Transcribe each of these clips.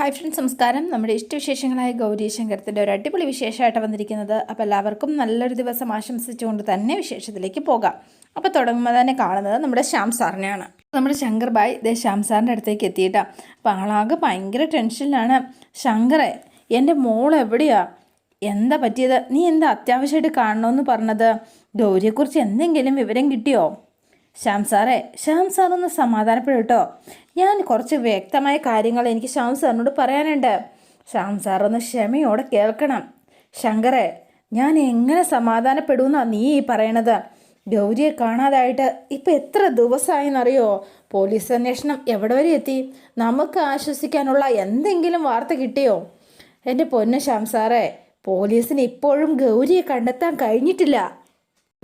Hi friends നമസ്കാരം. നമ്മുടെ ഇഷ്ടവിശേഷങ്ങളായ ഗൗരി ശങ്കരത്തിന്റെ ഒരു അടിപൊളി വിശേഷമായിട്ട് വന്നിരിക്കുന്നത് അപ്പോൾ എല്ലാവർക്കും നല്ലൊരു ദിവസം ആശംസിച്ചുകൊണ്ട് തന്നെ വിശേഷത്തിലേക്ക് പോകാം. അപ്പോൾ തുടങ്ങുമ്പോൾ തന്നെ കാണുന്നത് നമ്മുടെ ശ്യാം സാറിനെയാണ്. നമ്മുടെ ശങ്കർ ബായ് ദേ ശ്യാം സാറിന്റെ അടുത്തേക്ക് എത്തിയിട്ട. അപ്പോൾ ആളാകെ ഭയങ്കര ടെൻഷനിലാണ്. ശങ്കറെ എന്റെ മോൾ എവിടെയാ? എന്താ പറ്റിയത്? നീ എന്താ അത്യാവശ്യമായിട്ട് കാണണമെന്ന് പറഞ്ഞത്? ഗൗരിയെക്കുറിച്ച് എന്തെങ്കിലും വിവരം കിട്ടിയോ? ശ്യാം സാറേ ശ്യാം സാർ ഒന്ന് കേട്ടോ. ഞാൻ കുറച്ച് വ്യക്തമായ കാര്യങ്ങൾ എനിക്ക് ശ്യാം സാറിനോട് പറയാനുണ്ട്. ശ്യാം സാർ ഒന്ന് ക്ഷമയോടെ കേൾക്കണം. ശങ്കറെ ഞാൻ എങ്ങനെ സമാധാനപ്പെടുമെന്നാ നീ ഈ പറയണത്? ഗൗരിയെ കാണാതായിട്ട് ഇപ്പം എത്ര ദിവസമായെന്നറിയോ പോലീസ് അന്വേഷണം എവിടെ വരെ എത്തി? നമുക്ക് ആശ്വസിക്കാനുള്ള എന്തെങ്കിലും വാർത്ത കിട്ടിയോ? എന്റെ പൊന്നു ശ്യാം സാറേ പോലീസിന് ഇപ്പോഴും ഗൗരിയെ കണ്ടെത്താൻ കഴിഞ്ഞിട്ടില്ല.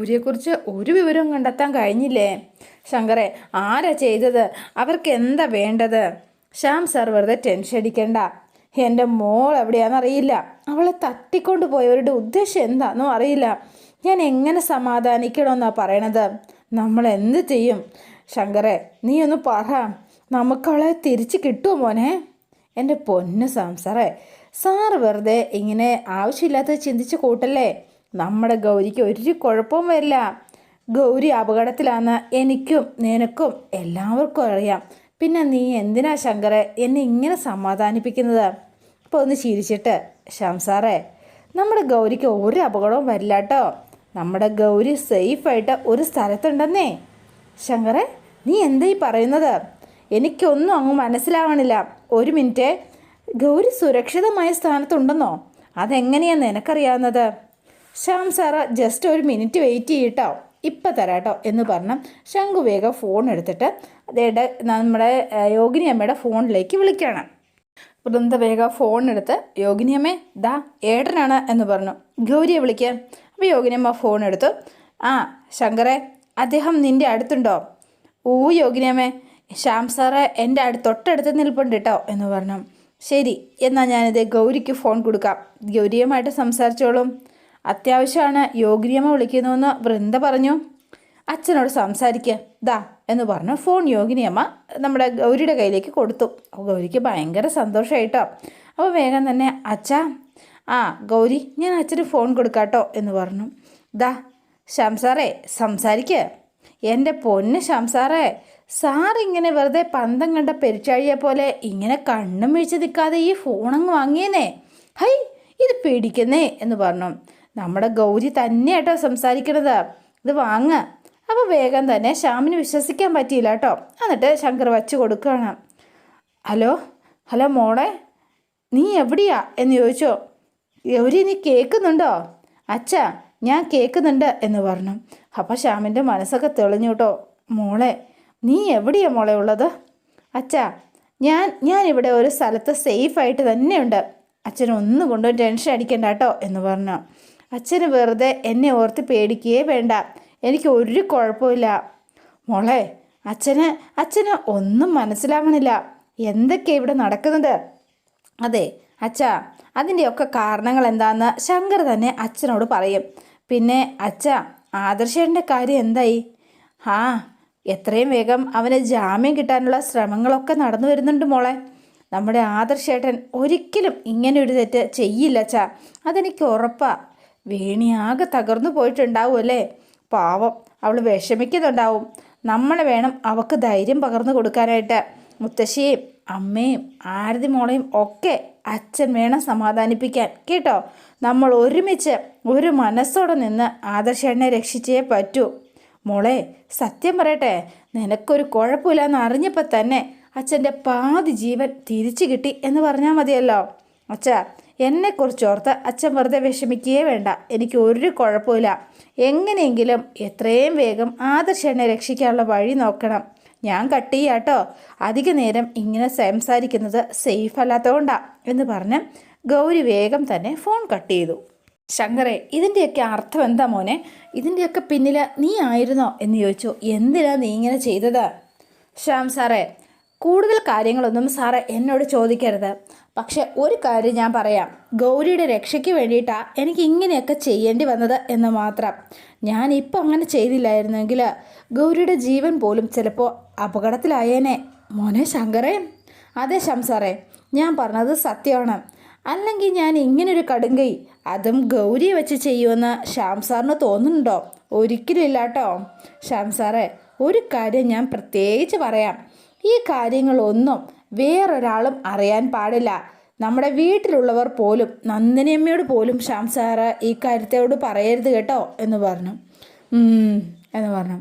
ഗൗരിയെക്കുറിച്ച് ഒരു വിവരവും കണ്ടെത്താൻ കഴിഞ്ഞില്ലേ? ശങ്കറെ ആരാ ചെയ്തത്? അവർക്ക് എന്താ വേണ്ടത്? ശ്യാം സാർ വെറുതെ ടെൻഷൻ അടിക്കണ്ട. എന്റെ മോൾ എവിടെയാണെന്നറിയില്ല അവളെ തട്ടിക്കൊണ്ട് പോയവരുടെ ഉദ്ദേശം എന്താണെന്നും അറിയില്ല. ഞാൻ എങ്ങനെ സമാധാനിക്കണമെന്നാണ് പറയണത്? നമ്മൾ എന്ത് ചെയ്യും? ശങ്കറെ നീ ഒന്ന് പറ. നമുക്കവളെ തിരിച്ച് കിട്ടുമോ മോനെ? എന്റെ പൊന്ന് സാംസാറേ സാറ് വെറുതെ ഇങ്ങനെ ആവശ്യമില്ലാത്തത് ചിന്തിച്ച് കൂട്ടല്ലേ? നമ്മുടെ ഗൗരിക്ക് ഒരു കുഴപ്പവും വരില്ല. ഗൗരി അപകടത്തിലാന്ന് എനിക്കും നിനക്കും എല്ലാവർക്കും അറിയാം. പിന്നെ നീ എന്തിനാ ശങ്കറെ എന്നെ ഇങ്ങനെ സമാധാനിപ്പിക്കുന്നത്? അപ്പോൾ ഒന്ന് ചിരിച്ചിട്ട് ശംസാറേ നമ്മുടെ ഗൗരിക്ക് ഒരു അപകടവും വരില്ല കേട്ടോ നമ്മുടെ ഗൗരി സേഫായിട്ട് ഒരു സ്ഥലത്തുണ്ടെന്നേ. ശങ്കറെ നീ എന്താ ഈ പറയുന്നത്? എനിക്കൊന്നും അങ്ങ് മനസ്സിലാവണില്ല. ഒരു മിനിറ്റ് ഗൗരി സുരക്ഷിതമായ സ്ഥാനത്തുണ്ടെന്നോ? അതെങ്ങനെയാണ് നിനക്കറിയാവുന്നത്? ശ്യാം സാറ ജസ്റ്റ് ഒരു മിനിറ്റ് വെയിറ്റ് ചെയ്യട്ടോ. ഇപ്പം തരാട്ടോ എന്ന് പറഞ്ഞ് ശംഖു വേഗം ഫോൺ എടുത്തിട്ട് അതേടെ നമ്മുടെ യോഗിനി അമ്മയുടെ ഫോണിലേക്ക് വിളിക്കുകയാണ് വൃന്ദ വേഗം ഫോൺ എടുത്ത് യോഗിനി അമ്മേ ദാ ഏട്ടനാണ് എന്ന് പറഞ്ഞു. ഗൗരിയെ വിളിക്കുക അപ്പോൾ യോഗിനിയമ്മ ഫോൺ എടുത്തു. ആ ശങ്കറെ അദ്ദേഹം നിന്റെ അടുത്തുണ്ടോ? ഓ യോഗിനിയമ്മേ ശ്യാം സാറ് എന്റെ അടുത്ത് തൊട്ടടുത്ത് നിൽപ്പുണ്ട് കേട്ടോ എന്ന് പറഞ്ഞു. ശരി എന്നാൽ ഞാനിത് ഗൗരിക്ക് ഫോൺ കൊടുക്കാം. ഗൗരിയുമായിട്ട് സംസാരിച്ചോളും. അത്യാവശ്യമാണ്. യോഗിനിയമ്മ വിളിക്കുന്നുവെന്ന് വൃന്ദ പറഞ്ഞു. അച്ഛനോട് സംസാരിക്കുക ദാ എന്ന് പറഞ്ഞു. ഫോൺ യോഗിനിയമ്മ നമ്മുടെ ഗൗരിയുടെ കയ്യിലേക്ക് കൊടുത്തു. ഗൗരിക്ക് ഭയങ്കര സന്തോഷമായിട്ടോ അപ്പോൾ വേഗം തന്നെ അച്ഛാ ആ ഗൗരി ഞാൻ അച്ഛന് ഫോൺ കൊടുക്കാട്ടോ എന്ന് പറഞ്ഞു. ദാ ശംസാറേ സംസാരിക്കുക എന്റെ പൊന്ന് ശംസാറേ സാർ ഇങ്ങനെ വെറുതെ പന്തം കണ്ട പെരിച്ചാഴിയെ പോലെ ഇങ്ങനെ കണ്ണും വീഴ്ച നിൽക്കാതെ ഈ ഫോണങ്ങ് വാങ്ങിയേനേ. ഹൈ ഇത് പേടിക്കുന്നേ എന്ന് പറഞ്ഞു. നമ്മുടെ ഗൗരി തന്നെയാട്ടോ സംസാരിക്കണത്. ഇത് വാങ്ങ. അപ്പോൾ വേഗം തന്നെ ശ്യാമിന് വിശ്വസിക്കാൻ പറ്റിയില്ല കേട്ടോ. എന്നിട്ട് ശങ്കർ വച്ച് കൊടുക്കുകയാണ്. ഹലോ? ഹലോ മോളെ? നീ എവിടെയാ? എന്ന് ചോദിച്ചോ. ഗൗരി നീ കേൾക്കുന്നുണ്ടോ? അച്ഛാ ഞാൻ കേൾക്കുന്നുണ്ട് എന്ന് പറഞ്ഞു. അപ്പോൾ ശ്യാമിന്റെ മനസ്സൊക്കെ തെളിഞ്ഞു കേട്ടോ. മോളെ നീ എവിടെയാ മോളെ ഉള്ളത്? അച്ഛാ ഞാൻ ഞാൻ ഇവിടെ ഒരു സ്ഥലത്ത് സേഫായിട്ട് തന്നെയുണ്ട്. അച്ഛനൊന്നും കൊണ്ടും ടെൻഷൻ അടിക്കണ്ട കേട്ടോ എന്ന് പറഞ്ഞു. അച്ഛന് വെറുതെ എന്നെ ഓർത്ത് പേടിക്കുകയേ വേണ്ട. എനിക്ക് ഒരു കുഴപ്പമില്ല മോളെ അച്ഛന് അച്ഛന് ഒന്നും മനസ്സിലാവണില്ല. എന്തൊക്കെ ഇവിടെ നടക്കുന്നത്? അതെ അച്ഛാ അതിന്റെയൊക്കെ കാരണങ്ങൾ എന്താണെന്ന് ശങ്കർ തന്നെ അച്ഛനോട് പറയും. പിന്നെ അച്ഛ ആദർശേന്റെ കാര്യം എന്തായി? ആ എത്രയും വേഗം അവന് ജാമ്യം കിട്ടാനുള്ള ശ്രമങ്ങളൊക്കെ നടന്നു വരുന്നുണ്ട് മോളെ. നമ്മുടെ ആദർശേട്ടൻ ഒരിക്കലും ഇങ്ങനെ ഒരു തെറ്റ് ചെയ്യില്ല അച്ഛാ. അതെനിക്ക് വേണിയാകെ തകർന്നു പോയിട്ടുണ്ടാവും അല്ലേ? പാവം. അവൾ വിഷമിക്കുന്നുണ്ടാവും. നമ്മൾ വേണം അവൾക്ക് ധൈര്യം പകർന്നു കൊടുക്കാനായിട്ട്. മുത്തശ്ശിയും അമ്മയും ആരതി മോളെയും ഒക്കെ അച്ഛൻ വേണം സമാധാനിപ്പിക്കാൻ. കേട്ടോ? നമ്മൾ ഒരുമിച്ച് ഒരു മനസ്സോടെ നിന്ന് ആദർശേട്ടനെ രക്ഷിച്ചേ പറ്റൂ. മോളെ സത്യം പറയട്ടെ. നിനക്കൊരു കുഴപ്പമില്ലെന്ന് അറിഞ്ഞപ്പോൾ തന്നെ അച്ഛന്റെ പാതി ജീവൻ തിരിച്ചു കിട്ടി എന്ന് പറഞ്ഞാൽ മതിയല്ലോ. അച്ഛാ എന്നെക്കുറിച്ചോർത്ത് അച്ഛൻ വെറുതെ വിഷമിക്കുകയേ വേണ്ട. എനിക്ക് ഒരു കുഴപ്പമില്ല എങ്ങനെയെങ്കിലും എത്രയും വേഗം ആദർശനെ രക്ഷിക്കാനുള്ള വഴി നോക്കണം. ഞാൻ കട്ട് ചെയ്യാട്ടോ അധിക നേരം ഇങ്ങനെ സംസാരിക്കുന്നത് സേഫ് അല്ലാത്തതുകൊണ്ടാണ് എന്ന് പറഞ്ഞ് ഗൗരി വേഗം തന്നെ ഫോൺ കട്ട് ചെയ്തു. ശങ്കറെ ഇതിന്റെയൊക്കെ അർത്ഥം എന്താ മോനെ? ഇതിന്റെയൊക്കെ പിന്നിൽ നീ ആയിരുന്നോ എന്ന് ചോദിച്ചു. എന്തിനാ നീ ഇങ്ങനെ ചെയ്തത്? ശ്യാം സാറേ കൂടുതൽ കാര്യങ്ങളൊന്നും സാറേ എന്നോട് ചോദിക്കരുത്. പക്ഷെ ഒരു കാര്യം ഞാൻ പറയാം. ഗൗരിയുടെ രക്ഷയ്ക്ക് വേണ്ടിയിട്ടാണ് എനിക്ക് ഇങ്ങനെയൊക്കെ ചെയ്യേണ്ടി വന്നത് എന്ന് മാത്രം. ഞാൻ ഇപ്പം അങ്ങനെ ചെയ്തില്ലായിരുന്നെങ്കിൽ ഗൗരിയുടെ ജീവൻ പോലും ചിലപ്പോൾ അപകടത്തിലായേനെ. മോനെ ശങ്കറേ. അതെ ശംസാറേ ഞാൻ പറഞ്ഞത് സത്യമാണ്. അല്ലെങ്കിൽ ഞാൻ ഇങ്ങനൊരു കടുങ്കൈ അതും ഗൗരിയെ വെച്ച് ചെയ്യുമെന്ന് ശ്യാം സാറിന് തോന്നുന്നുണ്ടോ? ഒരിക്കലും ഇല്ല കേട്ടോ ശ്യാം സാറേ ഒരു കാര്യം ഞാൻ പ്രത്യേകിച്ച് പറയാം. ഈ കാര്യങ്ങളൊന്നും വേറൊരാളും അറിയാൻ പാടില്ല. നമ്മുടെ വീട്ടിലുള്ളവർ പോലും നന്ദിനിയമ്മയോട് പോലും ശ്യാം സാറ് ഈ കാര്യത്തോട് പറയരുത് കേട്ടോ എന്ന് പറഞ്ഞു. എന്ന് പറഞ്ഞു.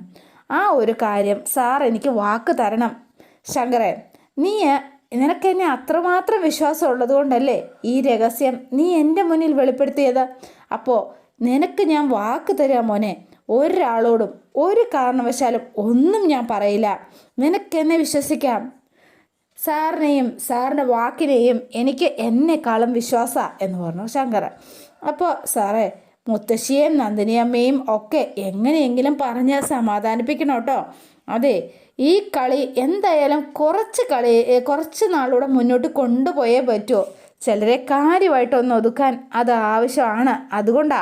ആ ഒരു കാര്യം സാർ എനിക്ക് വാക്ക് തരണം. ശങ്കറെ നീ നിനക്ക് എന്നെ അത്രമാത്രം വിശ്വാസം ഉള്ളത് കൊണ്ടല്ലേ ഈ രഹസ്യം നീ എന്റെ മുന്നിൽ വെളിപ്പെടുത്തിയത്? അപ്പോൾ നിനക്ക് ഞാൻ വാക്ക് തരാം മോനെ. ഒരാളോടും ഒരു കാരണവശാലും ഒന്നും ഞാൻ പറയില്ല. നിനക്കെന്നെ വിശ്വസിക്കാം. സാറിനെയും സാറിന്റെ വാക്കിനെയും എനിക്ക് എന്നെക്കാളും വിശ്വാസ എന്ന് പറഞ്ഞു ശങ്കർ അപ്പോൾ സാറേ മുത്തശ്ശിയെയും നന്ദിനിയമ്മയും ഒക്കെ എങ്ങനെയെങ്കിലും പറഞ്ഞ് സമാധാനിപ്പിക്കണം കേട്ടോ. അതെ ഈ കളി എന്തായാലും കുറച്ച് കളി കുറച്ച് നാളൂടെ മുന്നോട്ട് കൊണ്ടുപോയേ പറ്റുമോ ചിലരെ കാര്യമായിട്ടൊന്ന് ഒതുക്കാൻ അത് ആവശ്യമാണ് അതുകൊണ്ടാ.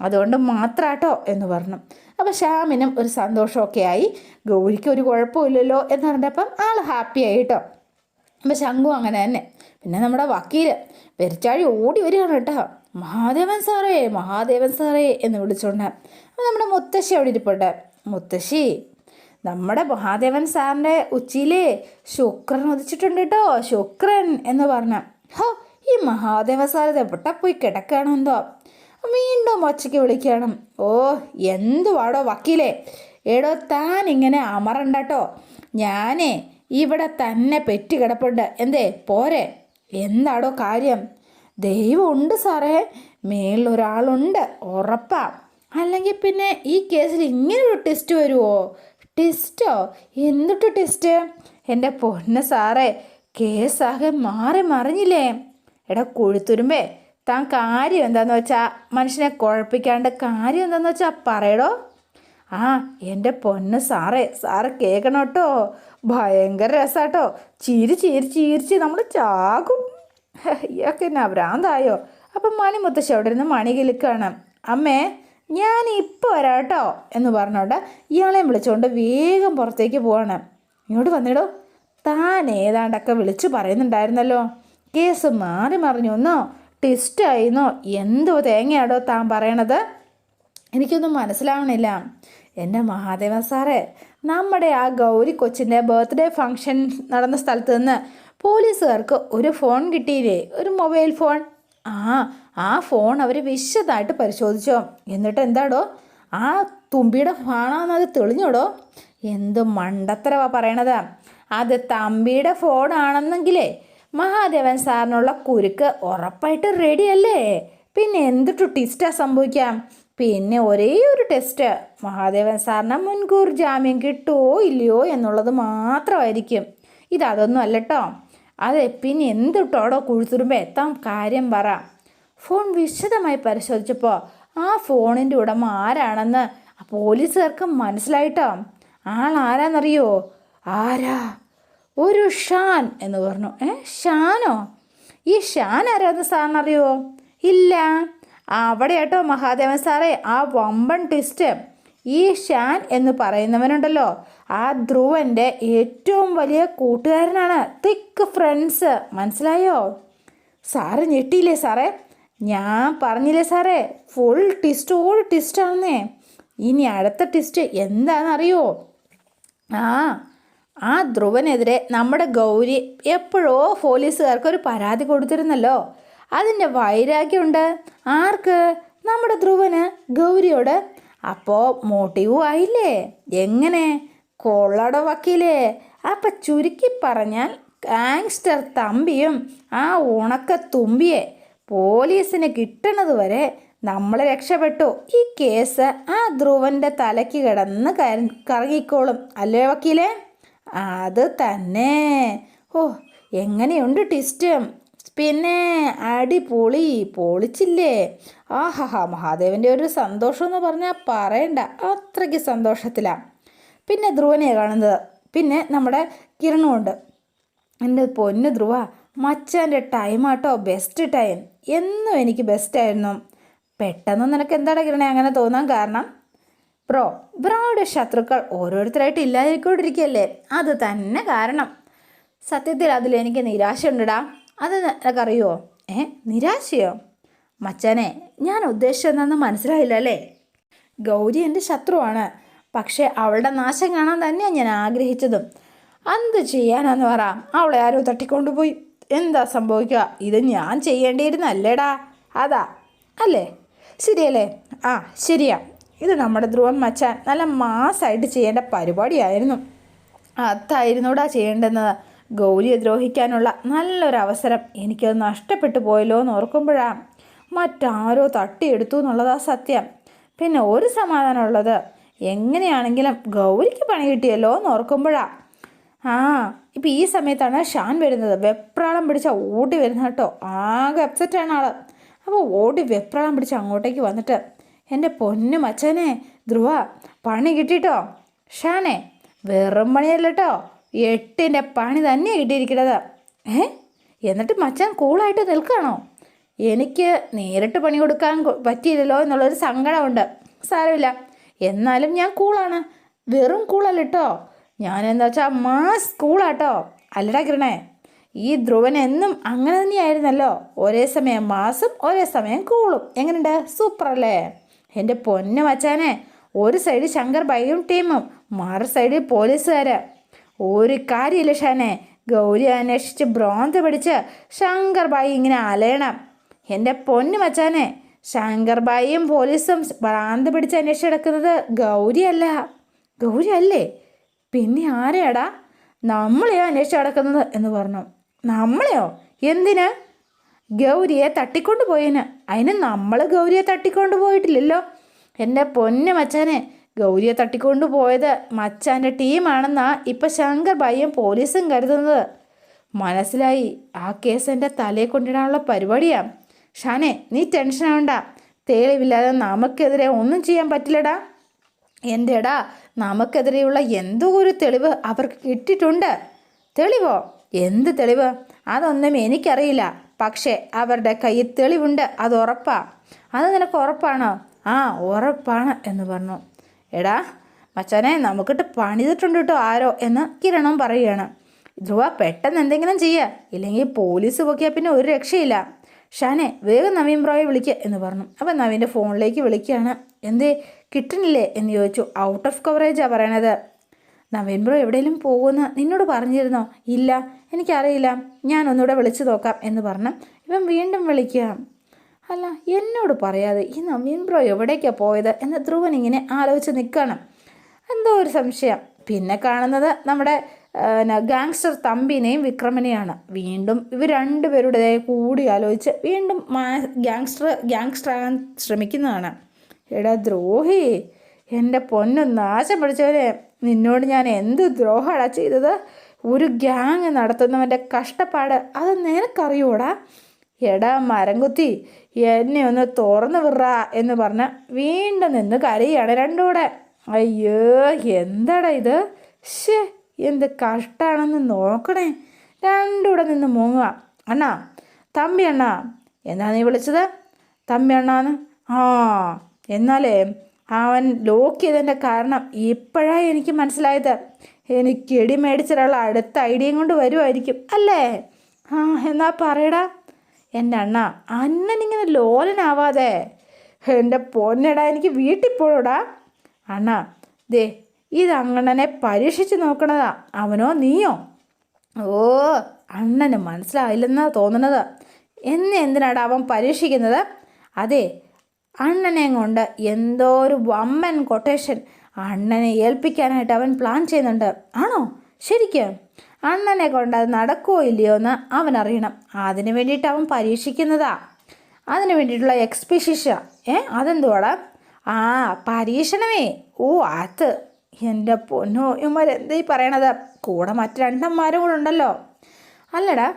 അതുകൊണ്ട് മാത്രാട്ടോ എന്ന് പറഞ്ഞു. അപ്പോൾ ശ്യാമിനും ഒരു സന്തോഷമൊക്കെ ആയി. ഗൗരിക്ക് ഒരു കുഴപ്പമില്ലല്ലോ എന്ന് പറഞ്ഞപ്പം ആൾ ഹാപ്പി ആയി കേട്ടോ. അപ്പം ശംഖു അങ്ങനെ തന്നെ. പിന്നെ നമ്മുടെ വക്കീൽ പെരിച്ചാഴി ഓടി വരികയാണ് കേട്ടോ. മഹാദേവൻ സാറേ മഹാദേവൻ സാറേ എന്ന് വിളിച്ചോണ്ട്. അപ്പം നമ്മുടെ മുത്തശ്ശി അവിടെ ഇരിപ്പുണ്ട്. മുത്തശ്ശി നമ്മുടെ മഹാദേവൻ സാറിന്റെ ഉച്ചിയിലേ ശുക്രൻ ഉദിച്ചിട്ടുണ്ട് കേട്ടോ ശുക്രൻ എന്ന് പറഞ്ഞ. ഹോ ഈ മഹാദേവ സാർ എവിടെ പോയി കിടക്കുകയാണോ എന്തോ? വീണ്ടും ഒച്ചയ്ക്ക് വിളിക്കണം ഓ എന്തുവാടോ വക്കീലേ? എടോ താൻ ഇങ്ങനെ അമറണ്ടട്ടോ ഞാനേ ഇവിടെ തന്നെ പെറ്റി കിടപ്പുണ്ട്. എന്തേ? പോരെ. എന്താടോ കാര്യം? ദൈവമുണ്ട് സാറേ. മേളിലൊരാളുണ്ട് ഉറപ്പാ. അല്ലെങ്കിൽ പിന്നെ ഈ കേസിൽ ഇങ്ങനൊരു ടെസ്റ്റ് വരുമോ ടെസ്റ്റോ എന്തിട്ട് ടെസ്റ്റ് എന്റെ പൊന്ന സാറേ കേസാകെ മാറി മറിഞ്ഞില്ലേ? എടാ കൊഴുത്തുരുമ്പേ താൻ കാര്യം എന്താന്ന് വെച്ചാൽ മനുഷ്യനെ കുഴപ്പിക്കാണ്ട് കാര്യം എന്താന്ന് വെച്ചാൽ പറയടോ. ആ എന്റെ പൊന്ന് സാറേ സാറ് കേൾക്കണം കേട്ടോ ഭയങ്കര രസാട്ടോ. ചിരി ചിരി ചിരിച്ച് നമ്മൾ ചാകും. ഇയാൾക്ക് എന്നാ ഭ്രാന്തായോ? അപ്പം മണി മുത്തശ്ശി അവിടെ ഇരുന്ന് മണി കിലുക്കാണ്. അമ്മേ ഞാൻ ഇപ്പോൾ വരാം കേട്ടോ എന്ന് പറഞ്ഞോണ്ട് ഇയാളെയും വിളിച്ചുകൊണ്ട് വേഗം പുറത്തേക്ക് പോവാണ്. ഇങ്ങോട്ട് വന്നിടോ. താൻ ഏതാണ്ടൊക്കെ വിളിച്ചു പറയുന്നുണ്ടായിരുന്നല്ലോ. കേസ് മാറി മറിഞ്ഞൊന്നോ? ടിസ്റ്റായിരുന്നോ എന്തോ തേങ്ങയാടോ താൻ പറയണത്? എനിക്കൊന്നും മനസ്സിലാവണില്ല. എന്റെ മഹാദേവൻ സാറേ നമ്മുടെ ആ ഗൗരി കൊച്ചിന്റെ ബർത്ത്ഡേ ഫംഗ്ഷൻ നടന്ന സ്ഥലത്ത് നിന്ന് പോലീസുകാർക്ക് ഒരു ഫോൺ കിട്ടിയില്ലേ? ഒരു മൊബൈൽ ഫോൺ. ആ ആ ഫോൺ അവർ വിശദമായിട്ട് പരിശോധിച്ചോ. എന്നിട്ട് എന്താടോ? ആ തുമ്പിയുടെ ഫോണാന്ന് അത് തെളിഞ്ഞോടോ? എന്ത് മണ്ടത്തരവാ പറയണത്. അത് തമ്പിയുടെ ഫോണാണെന്നെങ്കിലേ മഹാദേവൻ സാറിനുള്ള കുരുക്ക് ഉറപ്പായിട്ട് റെഡിയല്ലേ പിന്നെ എന്തിട്ടു ട്വിസ്റ്റാ സംഭവിക്കാം? പിന്നെ ഒരേ ഒരു ടെസ്റ്റ് മഹാദേവൻ സാറിന് മുൻകൂർ ജാമ്യം കിട്ടുമോ ഇല്ലയോ എന്നുള്ളത് മാത്രമായിരിക്കും. ഇതതൊന്നും അല്ലട്ടോ. അതെ പിന്നെ എന്തിട്ടോടോ കുഴുത്തുരുമ്പോ എത്താം കാര്യം പറ. ഫോൺ വിശദമായി പരിശോധിച്ചപ്പോൾ ആ ഫോണിന്റെ ഉടമ ആരാണെന്ന് പോലീസുകാർക്ക് മനസ്സിലായിട്ടോ. ആൾ ആരാന്നറിയോ? ആരാ? ഒരു ഷാൻ എന്ന് പറഞ്ഞു. ഏ ഷാനോ? ഈ ഷാൻ ആരാന്ന് സാറിനറിയോ? ഇല്ല. അവിടെ കേട്ടോ മഹാദേവൻ സാറേ ആ വമ്പൻ ട്വിസ്റ്റ് ഈ ഷാൻ എന്ന് പറയുന്നവനുണ്ടല്ലോ. ആ ധ്രുവന്റെ ഏറ്റവും വലിയ കൂട്ടുകാരനാണ്. തിക്ക് ഫ്രണ്ട്സ് മനസ്സിലായോ? സാറ് ഞെട്ടിയില്ലേ സാറേ? ഞാൻ പറഞ്ഞില്ലേ സാറേ ഫുൾ ട്വിസ്റ്റ് ഓൾ ട്വിസ്റ്റാണെന്നേ ഇനി അടുത്ത ട്വിസ്റ്റ് എന്താണെന്നറിയോ? ആ ആ ധ്രുവനെതിരെ നമ്മുടെ ഗൗരി എപ്പോഴോ പോലീസുകാർക്ക് ഒരു പരാതി കൊടുത്തിരുന്നല്ലോ. അതിന്റെ വൈരാഗ്യമുണ്ട്. ആർക്ക്? നമ്മുടെ ധ്രുവന് ഗൗരിയോട്. അപ്പോൾ മോട്ടീവ് ആയില്ലേ? എങ്ങനെ? കൊള്ളട വക്കീലേ. അപ്പം ചുരുക്കി പറഞ്ഞാൽ ഗാങ്സ്റ്റർ തമ്പിയും ആ ഉണക്ക തുമ്പിയെ പോലീസിന് കിട്ടണത് വരെ നമ്മൾ രക്ഷപ്പെട്ടു. ഈ കേസ് ആ ധ്രുവന്റെ തലയ്ക്ക് കിടന്ന് കറങ്ങിക്കോളും. അല്ലേ വക്കീലേ? അത് തന്നെ. ഓ എങ്ങനെയുണ്ട് ട്വിസ്റ്റ് പിന്നെ അടിപൊളി പൊളിച്ചില്ലേ? ആഹാ മഹാദേവന്റെ ഒരു സന്തോഷം എന്ന് പറഞ്ഞാൽ പറയണ്ട. അത്രയ്ക്ക് സന്തോഷത്തിലാണ് പിന്നെ ധ്രുവനെയാണ് കാണുന്നത്. പിന്നെ നമ്മുടെ കിരണുമുണ്ട് എന്റെ പൊന്ന് ധ്രുവ മച്ചാന്റെ ടൈം ആട്ടോ ബെസ്റ്റ് ടൈം എന്നും എനിക്ക് ബെസ്റ്റായിരുന്നു പെട്ടെന്ന് നിനക്ക് എന്താണ് കിരണേ അങ്ങനെ തോന്നാൻ കാരണം? ബ്രോ ബ്രോയുടെ ശത്രുക്കൾ ഓരോരുത്തരായിട്ട് ഇല്ലാതിരിക്കൊണ്ടിരിക്കുകയല്ലേ അത് തന്നെ കാരണം. സത്യത്തിൽ അതിൽ എനിക്ക് നിരാശയുണ്ടടാ. അത് നിനക്കറിയുമോ ഏ നിരാശയോ? മച്ചാനെ ഞാൻ ഉദ്ദേശിച്ചതെന്ന് മനസ്സിലായില്ല അല്ലേ? ഗൗരി എന്റെ ശത്രുവാണ്. പക്ഷേ അവളുടെ നാശം കാണാൻ തന്നെയാണ് ഞാൻ ആഗ്രഹിച്ചതും. എന്ത് ചെയ്യാനാന്ന് പറ. അവളെ ആരോ തട്ടിക്കൊണ്ടുപോയി. എന്താ സംഭവിക്കുക? ഇത് ഞാൻ ചെയ്യേണ്ടിയിരുന്നല്ലേടാ? അതാ. അല്ലേ? ശരിയല്ലേ? ആ ശരിയാ. ഇത് നമ്മുടെ ധ്രുവൻ മച്ചാൻ നല്ല മാസമായിട്ട് ചെയ്യേണ്ട പരിപാടിയായിരുന്നു. അതായിരുന്നൂടാ ചെയ്യേണ്ടുന്നത്. ഗൗരിയെ ദ്രോഹിക്കാനുള്ള നല്ലൊരവസരം എനിക്കത് നഷ്ടപ്പെട്ടു പോയല്ലോ എന്ന് ഓർക്കുമ്പോഴാണ് മറ്റാരോ തട്ടിയെടുത്തു എന്നുള്ളതാ സത്യം. പിന്നെ ഒരു സമാധാനമുള്ളത് എങ്ങനെയാണെങ്കിലും ഗൗരിക്ക് പണി കിട്ടിയല്ലോ എന്ന് ഓർക്കുമ്പോഴാ. ആ ഇപ്പം ഈ സമയത്താണ് ഷാൻ വരുന്നത്. വെപ്രാളം പിടിച്ച ഓടി വരുന്ന കേട്ടോ. ആകെ അപ്സെറ്റാണ് ആൾ. അപ്പോൾ ഓടി വെപ്രാളം പിടിച്ച് അങ്ങോട്ടേക്ക് വന്നിട്ട് എന്റെ പൊന്നു മച്ചനെ ധ്രുവ പണി കിട്ടിട്ടോ? ഷാനെ വെറും പണിയല്ല എട്ടിന്റെ പണി തന്നെയാണ് കിട്ടിയിരിക്കുന്നത്. ഏ? എന്നിട്ട് മച്ചാൻ കൂളായിട്ട് നിൽക്കണോ എനിക്ക് നേരിട്ട് പണി കൊടുക്കാൻ പറ്റിയില്ലല്ലോ എന്നുള്ളൊരു സങ്കടമുണ്ട്. സാരമില്ല. എന്നാലും ഞാൻ കൂളാണ്. വെറും കൂളല്ല കേട്ടോ ഞാൻ എന്താ വെച്ചാൽ മാസ് കൂളാട്ടോ. അല്ലടാ കിരണേ ഈ ധ്രുവൻ എന്നും അങ്ങനെ തന്നെയായിരുന്നല്ലോ. ഒരേ സമയം മാസും ഒരേ സമയം കൂളും. എങ്ങനെയുണ്ട്? സൂപ്പർ അല്ലേ എന്റെ പൊന്നു മച്ചാനെ ഒരു സൈഡ് ശങ്കർ ബൈയും ടീമും മറു സൈഡിൽ പോലീസുകാര്. ഒരു കാര്യമില്ല ഷാനെ. ഗൗരി അന്വേഷിച്ച് ബ്രോന്ത് പിടിച്ച് ശങ്കർ ബായി ഇങ്ങനെ അലയണം. എന്റെ പൊന്നു മച്ചാനെ ശങ്കർ ബായിയും പോലീസും ഭ്രാന്ത് പിടിച്ച് അന്വേഷിച്ച് കിടക്കുന്നത് ഗൗരിയല്ല. ഗൗരി അല്ലേ പിന്നെ ആരെയാടാ നമ്മളെയോ അന്വേഷിച്ച് കിടക്കുന്നത് എന്ന് പറഞ്ഞു. നമ്മളെയോ? എന്തിന്? ഗൗരിയെ തട്ടിക്കൊണ്ടു പോയിന് അതിന് നമ്മൾ ഗൗരിയെ തട്ടിക്കൊണ്ടു പോയിട്ടില്ലല്ലോ എന്റെ പൊന്നു മച്ചാനെ ഗൗരിയെ തട്ടിക്കൊണ്ടു പോയത് മച്ചാന്റെ ടീമാണെന്നാ ഇപ്പം ശങ്കർ ഭയം പോലീസും കരുതുന്നത്. മനസ്സിലായി ആ കേസ് എന്റെ തലയെ കൊണ്ടിടാനുള്ള പരിപാടിയാ. ഷാനെ നീ ടെൻഷൻ ആവണ്ട. തെളിവില്ലാതെ നമുക്കെതിരെ ഒന്നും ചെയ്യാൻ പറ്റില്ലടാ. എന്റെ എടാ നമുക്കെതിരെയുള്ള എന്തോ ഒരു തെളിവ് അവർക്ക് കിട്ടിയിട്ടുണ്ട്. തെളിവോ? എന്ത് തെളിവ്? അതൊന്നും എനിക്കറിയില്ല. പക്ഷേ അവരുടെ കയ്യിൽ തെളിവുണ്ട് അത് ഉറപ്പാ. അത് നിനക്ക് ഉറപ്പാണോ? ആ ഉറപ്പാണ് എന്ന് പറഞ്ഞു. എടാ മച്ചാനെ നമുക്കിട്ട് പണിതിട്ടുണ്ട് കേട്ടോ ആരോ എന്ന് കിരണം പറയുകയാണ്. ധ്രുവ പെട്ടെന്ന് എന്തെങ്കിലും ചെയ്യുക ഇല്ലെങ്കിൽ പോലീസ് പൊക്കിയാൽ പിന്നെ ഒരു രക്ഷയില്ല. ഷാനെ വേഗം നവീൻ ബ്രോയെ വിളിക്കുക എന്ന് പറഞ്ഞു. അപ്പം നവീന്റെ ഫോണിലേക്ക് വിളിക്കുകയാണ്. എന്തേ കിട്ടണില്ലേ എന്ന് ചോദിച്ചു. ഔട്ട് ഓഫ് കവറേജാണ് പറയണത്. നവീൻ ബ്രോ എവിടെയെങ്കിലും പോകുമെന്ന് നിന്നോട് പറഞ്ഞിരുന്നോ? ഇല്ല എനിക്കറിയില്ല. ഞാൻ ഒന്നുകൂടെ വിളിച്ചു നോക്കാം എന്ന് പറഞ്ഞു. ഇവൻ വീണ്ടും വിളിക്കുക അല്ല എന്നോട് പറയാതെ ഈ നമീൻ ബ്രോ എവിടേക്കാണ് പോയത് എന്ന് ധ്രുവൻ ഇങ്ങനെ ആലോചിച്ച് നിൽക്കണം. എന്തോ ഒരു സംശയം. പിന്നെ കാണുന്നത് നമ്മുടെ ഗാങ്സ്റ്റർ തമ്പിനെയും വിക്രമനെയാണ്. വീണ്ടും ഇവർ രണ്ടുപേരുടെ കൂടി ആലോചിച്ച് വീണ്ടും ഗാങ്സ്റ്റർ ഗാങ്സ്റ്റർ ആകാൻ ശ്രമിക്കുന്നതാണ്. എടാ ദ്രോഹി എന്റെ പൊന്നു നാശം പിടിച്ചവരെ നിന്നോട് ഞാൻ എന്ത് ദ്രോഹമാണ് ചെയ്തത്? ഒരു ഗ്യാങ് നടത്തുന്നവന്റെ കഷ്ടപ്പാട് അത് നിനക്കറിയൂടാ? എടാ മരംകുത്തി എന്നെ ഒന്ന് തുറന്നു വിറ എന്ന് പറഞ്ഞ് വീണ്ടും നിന്ന് കരയാണ് രണ്ടുകൂടെ. അയ്യോ എന്താടാ ഇത്? ഷേ എന്ത് കഷ്ടാണെന്ന് നോക്കണേ. രണ്ടുകൂടെ നിന്ന് മൂങ്ങുക. അണ്ണാ തമ്പി അണ്ണാ എന്നാ നീ വിളിച്ചത്? തമ്പി അണ്ണാന്ന്? ആ എന്നാലേ അവൻ ലോക്ക് ചെയ്തതിന്റെ കാരണം ഇപ്പോഴാണ് എനിക്ക് മനസ്സിലായത്. എനിക്ക് എടി മേടിച്ചിട്ടുള്ള അടുത്ത ഐഡിയയും കൊണ്ട് വരുമായിരിക്കും അല്ലേ? ആ എന്നാ പറയടാ. എന്റെ അണ്ണ അണ്ണനിങ്ങനെ ലോലനാവാതെ. എന്റെ പൊന്നടാ എനിക്ക് വീട്ടിൽ പോടാ അണ്ണ ദേ ഇത് അണ്ണനെ പരീക്ഷിച്ച് നോക്കണതാ. അവനോ നീയോ? ഓ അണ്ണന് മനസ്സിലായില്ലെന്നാ തോന്നുന്നത് എന്നെ എന്തിനാടാ അവൻ പരീക്ഷിക്കുന്നത്? അതെ അണ്ണനെ കൊണ്ട് എന്തോ ഒരു വമ്മൻ കൊട്ടേഷൻ അണ്ണനെ ഏൽപ്പിക്കാനായിട്ട് അവൻ പ്ലാൻ ചെയ്യുന്നുണ്ട്. ആണോ? ശരിക്കും. അണ്ണനെ കൊണ്ട് അത് നടക്കുമോ ഇല്ലയോ എന്ന് അവൻ അറിയണം അതിന് വേണ്ടിയിട്ട് അവൻ പരീക്ഷിക്കുന്നതാ. അതിന് വേണ്ടിയിട്ടുള്ള എക്സ്പിഷിഷ ഏ അതെന്തുവാടാ? ആ പരീക്ഷണമേ. ഓ അത്. എന്റെ പൊന്നോ ഇവന്മാരെന്താ ഈ പറയണത്? കൂടെ മറ്റു രണ്ടന്മാരും കൂടെ ഉണ്ടല്ലോ. അല്ലടാ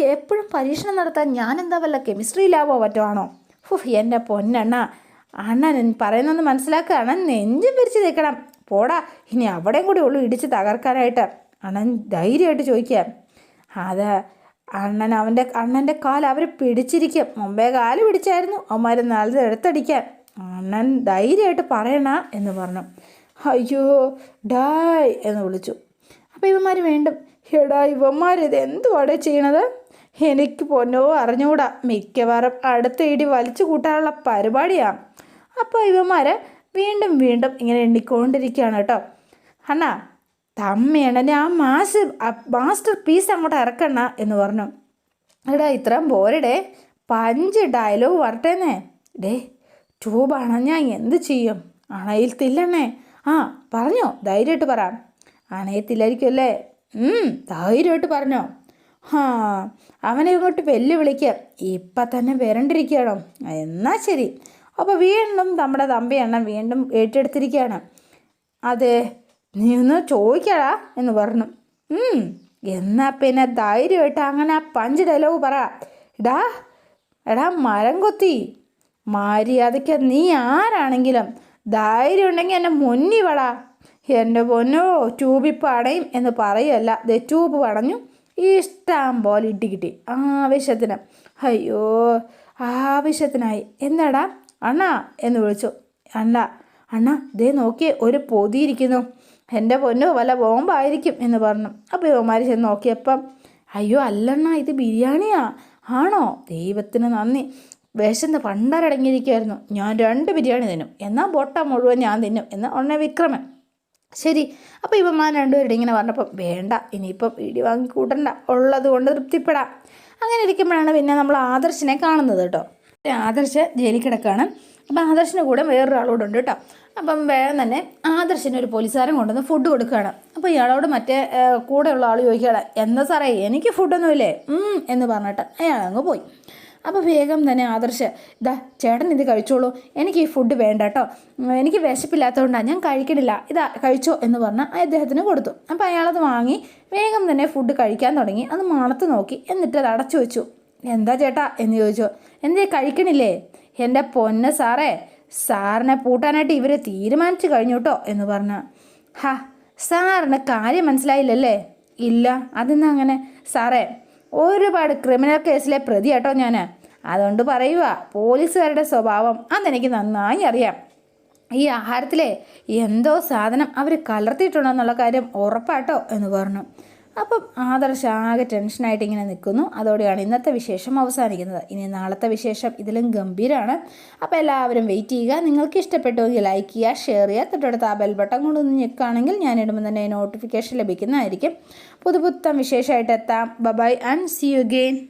എപ്പോഴും പരീക്ഷണം നടത്താൻ ഞാൻ എന്താ വല്ല കെമിസ്ട്രി ലാബോ മറ്റോ ആണോ? എന്റെ പൊന്നണ്ണ. അണ്ണൻ പറയുന്നത് മനസ്സിലാക്കുക അണ്ണൻ നെഞ്ചും പിരിച്ച് നിൽക്കണം. പോടാ ഇനി അവിടെയും കൂടി ഉള്ളു ഇടിച്ച് തകർക്കാനായിട്ട്. അണ്ണൻ ധൈര്യമായിട്ട് ചോദിക്കാം അത് അണ്ണൻ അവന്റെ അണ്ണന്റെ കാൽ അവർ പിടിച്ചിരിക്കും. മുമ്പേ കാൽ പിടിച്ചായിരുന്നു. അവന്മാർ നല്ലത് എടുത്തടിക്കാം അണ്ണൻ ധൈര്യമായിട്ട് പറയണ എന്ന് പറഞ്ഞു. അയ്യോ ഡായ് എന്ന് വിളിച്ചു. അപ്പോൾ ഇവന്മാർ വീണ്ടും എടാ ഇവന്മാർ ഇത് എന്തുവാടേ ചെയ്യണത്? എനിക്ക് പൊന്നോ അറിഞ്ഞുകൂടാ മിക്കവാറും അടുത്ത ഇടി വലിച്ചു കൂട്ടാനുള്ള പരിപാടിയാണ് അപ്പോൾ ഇവന്മാർ വീണ്ടും വീണ്ടും ഇങ്ങനെ എണ്ണിക്കൊണ്ടിരിക്കുകയാണ് കേട്ടോ. അണ്ണാ തമ്മയണ്ണനെ ആ മാസ് മാസ്റ്റർ പീസ് അങ്ങോട്ട് ഇറക്കണ എന്ന് പറഞ്ഞു. എടാ ഇത്രയും പോരടേ. പഞ്ച് ഡയലോഗ് വരട്ടേന്നേ. ഡേ ട്യൂബ് അണഞ്ഞാൽ എന്ത് ചെയ്യും? അണയിൽത്തില്ലണ്ണേ ആ പറഞ്ഞോ ധൈര്യമായിട്ട് പറ. അണയത്തില്ലായിരിക്കും അല്ലേ ഉം, ധൈര്യമായിട്ട് പറഞ്ഞോ. ഹാ അവനെ ഇങ്ങോട്ട് വെല്ലുവിളിക്കുക ഇപ്പം തന്നെ വരണ്ടിരിക്കണം എന്നാൽ ശരി. അപ്പോൾ വീണ്ടും നമ്മുടെ തമ്പി എണ്ണം വീണ്ടും ഏറ്റെടുത്തിരിക്കുകയാണ്. അതെ നീ ഒന്ന് ചോദിക്കടാ എന്ന് പറഞ്ഞു. എന്നാ പിന്നെ ധൈര്യമായിട്ട് അങ്ങനെ ആ പഞ്ച് ഡയലോഗ് പറ. എടാ എടാ മരം കൊത്തി. മര്യാദയ്ക്ക് നീ ആരാണെങ്കിലും ധൈര്യം ഉണ്ടെങ്കിൽ എന്നെ മുന്നി വടാ എന്റെ പൊന്നോ ട്യൂബിപ്പ് പടയും എന്ന് പറയല്ല. ദേ ട്യൂബ് പടഞ്ഞു ഇഷ്ടം പോലെ ഇട്ടി കിട്ടി. ആവശ്യത്തിന് അയ്യോ ആവശ്യത്തിനായി എന്താടാ? അണ്ണാ എന്ന് വിളിച്ചു. അണ്ണ അണ്ണ ദേ നോക്കിയേ ഒരു പൊതിയിരിക്കുന്നു എന്റെ പൊന്നു വല്ല ബോംബായിരിക്കും എന്ന് പറഞ്ഞു. അപ്പോൾ ഇവന്മാർ ചെന്ന് നോക്കിയപ്പം അയ്യോ അല്ലണ്ണ ഇത് ബിരിയാണിയാ. ആണോ? ദൈവത്തിന് നന്ദി. വിശന്ന് പണ്ടരടങ്ങിയിരിക്കുമായിരുന്നു ഞാൻ രണ്ട് ബിരിയാണി തിന്നും. എന്നാൽ ബൊട്ട മുഴുവൻ ഞാൻ തിന്നും. എന്ന് ഉടനെ വിക്രമൻ. ശരി. അപ്പോൾ ഇവന്മാർ രണ്ടുപേരുടെ ഇങ്ങനെ പറഞ്ഞപ്പം വേണ്ട ഇനിയിപ്പം വീടി വാങ്ങി കൂട്ടണ്ട ഉള്ളത് കൊണ്ട് തൃപ്തിപ്പെടാം. അങ്ങനെ ഇരിക്കുമ്പോഴാണ് പിന്നെ നമ്മൾ ആദർശിനെ കാണുന്നത് കേട്ടോ. ആദർശ് ജയിലിൽ കിടക്കുകയാണ് അപ്പം ആദർശിന്റെ കൂടെ വേറൊരാളോടുണ്ട് കേട്ടോ. അപ്പം വേഗം തന്നെ ആദർശിന് ഒരു പോലീസുകാരൻ കൊണ്ടുവന്ന് ഫുഡ് കൊടുക്കുകയാണ്. അപ്പോൾ ഇയാളോട് മറ്റേ കൂടെയുള്ള ആൾ ചോദിക്കുകയാണ് എന്താ സാറേ എനിക്ക് ഫുഡൊന്നുമില്ലേ എന്ന് പറഞ്ഞിട്ട് അയാൾ അങ്ങ് പോയി. അപ്പോൾ വേഗം തന്നെ ആദർശ് ഇതാ ചേട്ടൻ ഇത് കഴിച്ചോളൂ. എനിക്ക് ഈ ഫുഡ് വേണ്ട കേട്ടോ. എനിക്ക് വിശപ്പില്ലാത്തതുകൊണ്ടാണ് ഞാൻ കഴിക്കണില്ല. ഇതാ കഴിച്ചോ എന്ന് പറഞ്ഞ് അദ്ദേഹത്തിന് കൊടുത്തു. അപ്പോൾ അയാളത് വാങ്ങി വേഗം തന്നെ ഫുഡ് കഴിക്കാൻ തുടങ്ങി. അത് മണത്ത് നോക്കി എന്നിട്ട് അത് അടച്ചു വെച്ചു. എന്താ ചേട്ടാ? എന്ന് ചോദിച്ചു. എന്തേ കഴിക്കണില്ലേ? എന്റെ പൊന്ന സാറേ സാറിനെ പൂട്ടാനായിട്ട് ഇവരെ തീരുമാനിച്ചു കഴിഞ്ഞു കേട്ടോ എന്ന് പറഞ്ഞു. ഹാ സാറിന് കാര്യം മനസ്സിലായില്ലല്ലേ? ഇല്ല അതെന്നാ അങ്ങനെ. സാറേ ഒരുപാട് ക്രിമിനൽ കേസിലെ പ്രതി കേട്ടോ ഞാൻ അതുകൊണ്ട് പറയുക പോലീസുകാരുടെ സ്വഭാവം അതെനിക്ക് നന്നായി അറിയാം. ഈ ആഹാരത്തിലെ എന്തോ സാധനം അവർ കലർത്തിയിട്ടുണ്ടോ എന്നുള്ള കാര്യം ഉറപ്പാട്ടോ എന്ന് പറഞ്ഞു. അപ്പം ആദർശ് ആകെ ടെൻഷനായിട്ട് ഇങ്ങനെ നിൽക്കുന്നു. അതോടെയാണ് ഇന്നത്തെ വിശേഷം അവസാനിക്കുന്നത്. ഇനി നാളത്തെ വിശേഷം ഇതിലും ഗംഭീരമാണ് അപ്പോൾ എല്ലാവരും വെയിറ്റ് ചെയ്യുക. നിങ്ങൾക്ക് ഇഷ്ടപ്പെട്ടുവെങ്കിൽ ലൈക്ക് ചെയ്യുക ഷെയർ ചെയ്യുക. തൊട്ടടുത്ത് ആ ബെൽ ബട്ടൺ കൊണ്ടൊന്ന് ഞെക്കുകയാണെങ്കിൽ ഞാൻ ഇടുമ്പോൾ തന്നെ നോട്ടിഫിക്കേഷൻ ലഭിക്കുന്നതായിരിക്കും. പുതുപുത്തം വിശേഷമായിട്ട് എത്താം. Bye bye and see you again